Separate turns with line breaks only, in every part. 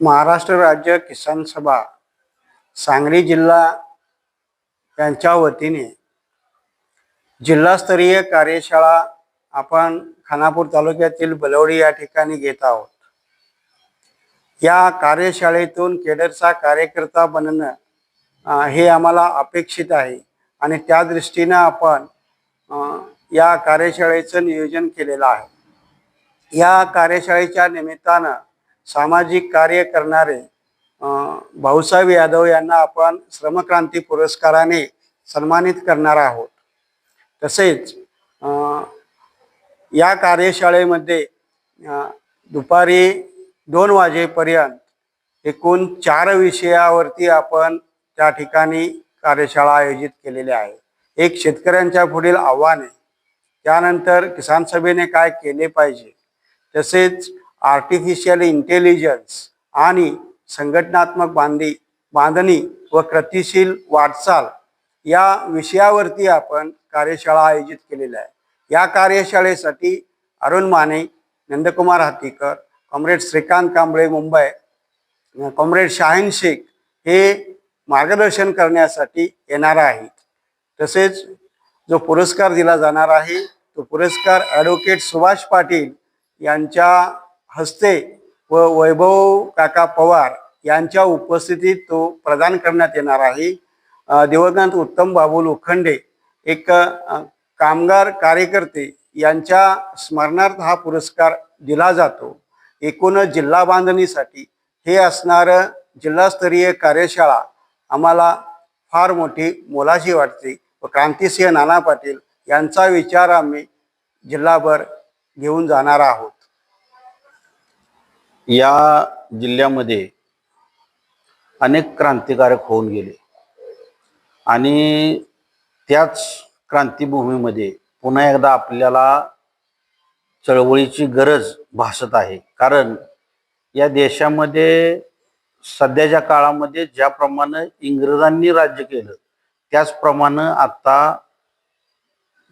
महाराष्ट्र राज्य किसान सभा सांगली जिल्हा यांच्या वतीने जिल्हास्तरीय कार्यशाळा आपण खानापूर तालुक्यातील बलवडी या ठिकाणी घेत आहोत. या कार्यशाळेतून केडरचा कार्यकर्ता बनणं हे आम्हाला अपेक्षित आहे आणि त्या दृष्टीनं आपण या कार्यशाळेचं नियोजन केलेलं आहे. या कार्यशाळेच्या निमित्तानं सामाजिक कार्य करणारे भाऊसाहेब यादव यांना आपण श्रमक्रांती पुरस्काराने सन्मानित करणार आहोत. तसेच या कार्यशाळेमध्ये दुपारी दोन वाजेपर्यंत एकूण चार विषयावरती आपण त्या ठिकाणी कार्यशाळा आयोजित केलेल्या आहे. एक शेतकऱ्यांच्या पुढील आव्हाने त्यानंतर किसान सभेने काय केले पाहिजे तसेच आर्टिफिशियल इंटेलिजन्स आणि संघटनात्मक बांधी बांधणी व कृतिशील वाटचाल या विषयावरती आपण कार्यशाळा आयोजित केलेल्या आहे. या कार्यशाळेसाठी अरुण माने नंदकुमार हातीकर कॉम्रेड श्रीकांत कांबळे मुंबई कॉम्रेड शाहीन शेख हे मार्गदर्शन करण्यासाठी येणार आहेत. तसेच जो पुरस्कार दिला जाणार आहे तो पुरस्कार ॲडव्होकेट सुभाष पाटील यांच्या हस्ते व वैभव काका पवार यांच्या उपस्थितीत तो प्रदान करण्यात येणार आहे. अ, दिवंगत उत्तम बाबू लोखंडे एक कामगार कार्यकर्ते यांच्या स्मरणार्थ हा पुरस्कार दिला जातो. एकूणच जिल्हा बांधणीसाठी हे असणारं जिल्हास्तरीय कार्यशाळा आम्हाला फार मोठी मोलाशी वाटते व क्रांतिसिंह नाना पाटील यांचा विचार आम्ही जिल्हाभर घेऊन जाणार आहोत.
या जिल्ह्यामध्ये अनेक क्रांतिकारक होऊन गेले. आणि त्याच क्रांतीभूमीमध्ये पुन्हा एकदा आपल्याला चळवळीची गरज भासत आहे. कारण या देशामध्ये सध्याच्या काळामध्ये ज्याप्रमाणे इंग्रजांनी राज्य केलं त्याचप्रमाणे आता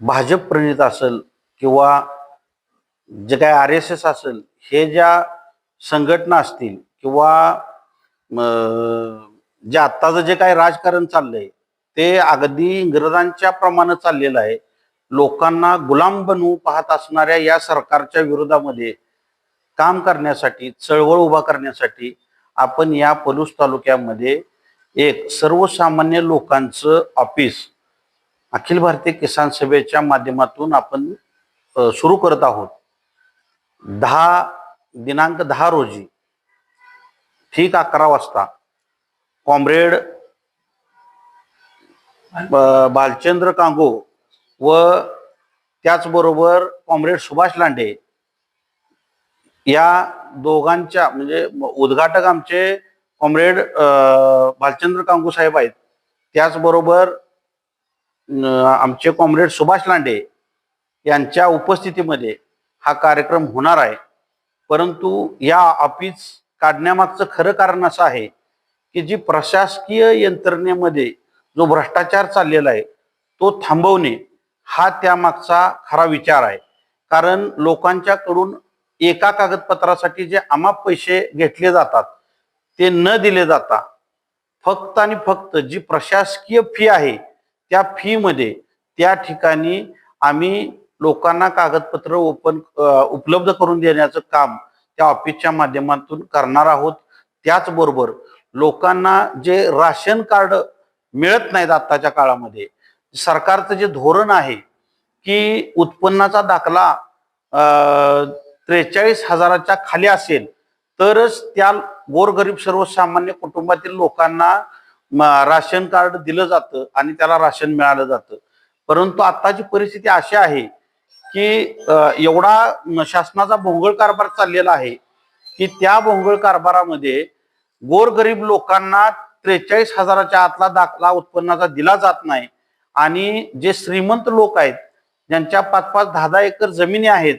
भाजप प्रणित असेल किंवा जे काय आर एस एस असेल हे ज्या संघटना असतील किंवा जे आत्ताचं जे काही राजकारण चाललंय ते अगदी इंग्रजांच्या प्रमाणे चाललेलं आहे. लोकांना गुलाम बनवू पाहत असणाऱ्या या सरकारच्या विरोधामध्ये काम करण्यासाठी चळवळ उभा करण्यासाठी आपण या पलूस तालुक्यामध्ये एक सर्वसामान्य लोकांचं ऑफिस अखिल भारतीय किसान सभेच्या माध्यमातून आपण सुरू करत आहोत. दहा दिनांक दहा रोजी ठीक अकरा वाजता कॉम्रेड बालचंद्र कांगो व त्याचबरोबर कॉम्रेड सुभाष लांडे या दोघांच्या म्हणजे उद्घाटक आमचे कॉम्रेड भालचंद्र कांगू साहेब आहेत. त्याचबरोबर आमचे कॉम्रेड सुभाष लांडे यांच्या उपस्थितीमध्ये हा कार्यक्रम होणार आहे. परंतु या ऑफिस काढण्यामागचं खरं कारण असं आहे की जी प्रशासकीय यंत्रणेमध्ये जो भ्रष्टाचार चाललेला आहे तो थांबवणे हा त्यामागचा खरा विचार आहे. कारण लोकांच्याकडून एका कागदपत्रासाठी जे अमाप पैसे घेतले जातात ते न दिले जाता फक्त आणि फक्त जी प्रशासकीय फी आहे त्या फीमध्ये त्या ठिकाणी आम्ही लोकांना कागदपत्र ओपन उपलब्ध करून देण्याचं काम त्या ऑफिसच्या माध्यमातून करणार आहोत. त्याचबरोबर लोकांना जे राशन कार्ड मिळत नाहीत आत्ताच्या काळामध्ये सरकारचं जे धोरण आहे की उत्पन्नाचा दाखला त्रेचाळीस हजाराच्या खाली असेल तरच त्या गोरगरीब सर्वसामान्य कुटुंबातील लोकांना राशन कार्ड दिलं जातं आणि त्याला राशन मिळालं जातं. परंतु आत्ताची परिस्थिती अशी आहे की एवढा शासनाचा भोंगळ कारभार चाललेला आहे की त्या भोंगळ कारभारामध्ये गोरगरीब लोकांना त्रेचाळीस हजाराच्या आतला दाखला उत्पन्नाचा दिला जात नाही. आणि जे श्रीमंत लोक आहेत ज्यांच्या पाच पाच दहा दहा एकर जमिनी आहेत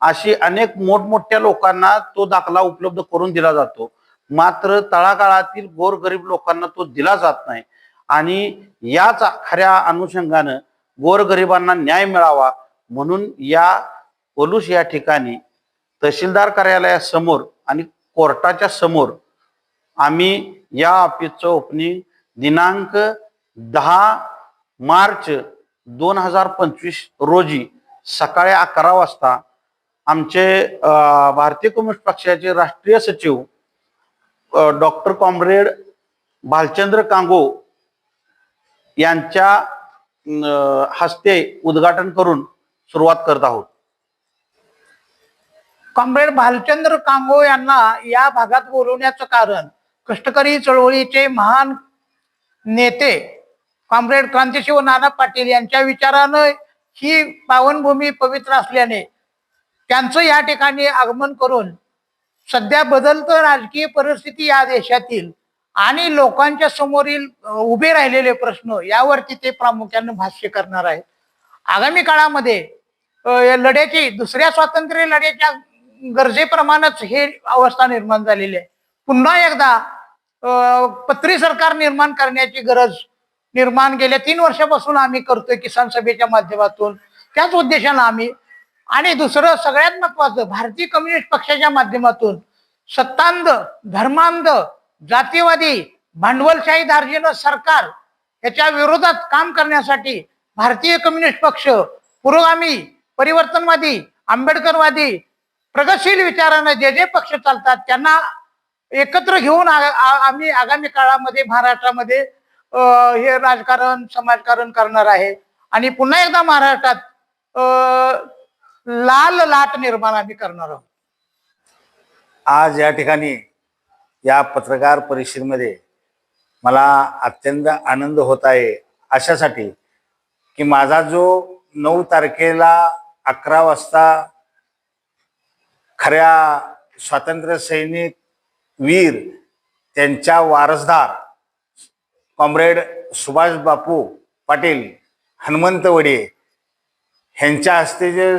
अशी अनेक मोठमोठ्या लोकांना तो दाखला उपलब्ध करून दिला जातो. मात्र तळागाळातील गोरगरीब लोकांना तो दिला जात नाही. आणि याच खऱ्या अनुषंगानं गोरगरिबांना न्याय मिळावा म्हणून या पोलूस या ठिकाणी तहसीलदार कार्यालयासमोर आणि कोर्टाच्या समोर आम्ही या ऑफिसचं ओपनिंग दिनांक दहा मार्च दोन हजार पंचवीस रोजी सकाळी अकरा वाजता आमचे भारतीय कम्युनिस्ट पक्षाचे राष्ट्रीय सचिव डॉक्टर कॉम्रेड भालचंद्र कांगो यांच्या हस्ते उद्घाटन करून सुरुवात करत आहोत.
कॉम्रेड भालचंद्र कांगो यांना या भागात बोलवण्याचं कारण कष्टकरी चळवळीचे महान नेते कॉम्रेड क्रांतिशिव नाना पाटील यांच्या विचारानं ही पावनभूमी पवित्र असल्याने त्यांचं या ठिकाणी आगमन करून सध्या बदलतं राजकीय परिस्थिती या देशातील आणि लोकांच्या समोरील उभे राहिलेले प्रश्न यावरती ते प्रामुख्याने भाष्य करणार आहेत. आगामी काळामध्ये लढ्याची दुसऱ्या स्वातंत्र्य लढ्याच्या गरजेप्रमाणेच हे अवस्था निर्माण झालेली आहे. पुन्हा एकदा पत्री सरकार निर्माण करण्याची गरज निर्माण गेल्या तीन वर्षापासून आम्ही करतोय किसान सभेच्या माध्यमातून. त्याच उद्देशानं आम्ही आणि दुसरं सगळ्यात महत्वाचं भारतीय कम्युनिस्ट पक्षाच्या माध्यमातून सत्तांध धर्मांध जातीवादी भांडवलशाही दार्जिनं सरकार याच्या विरोधात काम करण्यासाठी भारतीय कम्युनिस्ट पक्ष पुरोगामी परिवर्तनवादी आंबेडकरवादी प्रगतशील विचारानं जे जे पक्ष चालतात त्यांना एकत्र घेऊन आम्ही आगामी काळामध्ये महाराष्ट्रामध्ये हे राजकारण समाजकारण करणार आहे. आणि पुन्हा एकदा महाराष्ट्रात लाल लाट निर्माण आम्ही करणार आहोत.
आज या ठिकाणी या पत्रकार परिषदेमध्ये मला अत्यंत आनंद होत आहे अशासाठी की माझा जो नऊ तारखेला अकरा वाजता खऱ्या स्वातंत्र्य सैनिक वीर त्यांच्या वारसदार कॉम्रेड सुभाष बापू पाटील हनुमंत वडे ह्यांच्या हस्ते जे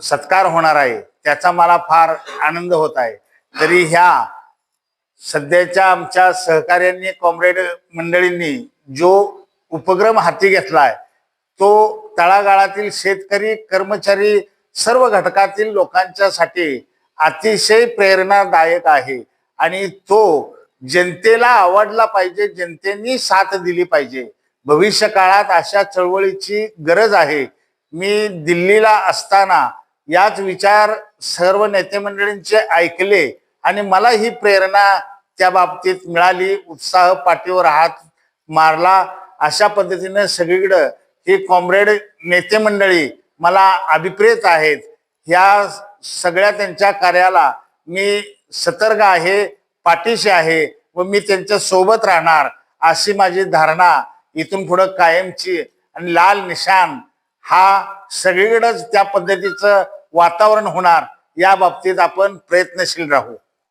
सत्कार होणार आहे त्याचा मला फार आनंद होत आहे. तरी ह्या सध्याच्या आमच्या सहकार्यांनी कॉम्रेड मंडळींनी जो उपक्रम हाती घेतलाय तो तळागाळातील शेतकरी कर्मचारी सर्व घटकातील लोकांच्यासाठी अतिशय प्रेरणादायक आहे. आणि तो जनतेला आवडला पाहिजे जनतेनी साथ दिली पाहिजे. भविष्य काळात अशा चळवळीची गरज आहे. मी दिल्लीला असताना याच विचार सर्व नेते मंडळींचे ऐकले आणि मला ही प्रेरणा त्या बाबतीत मिळाली. उत्साह पाठीवर हात मारला. अशा पद्धतीने सगळीकडं ही कॉम्रेड नेते मंडळी मला अभिप्रेत आहेत. ह्या सगळ्या त्यांच्या कार्याला मी सतर्क आहे पाठीशी आहे व मी त्यांच्यासोबत राहणार अशी माझी धारणा इथून पुढं कायमची आणि लाल निशान हा सगळीकडेच त्या पद्धतीचं वातावरण होणार या बाबतीत आपण प्रयत्नशील राहू.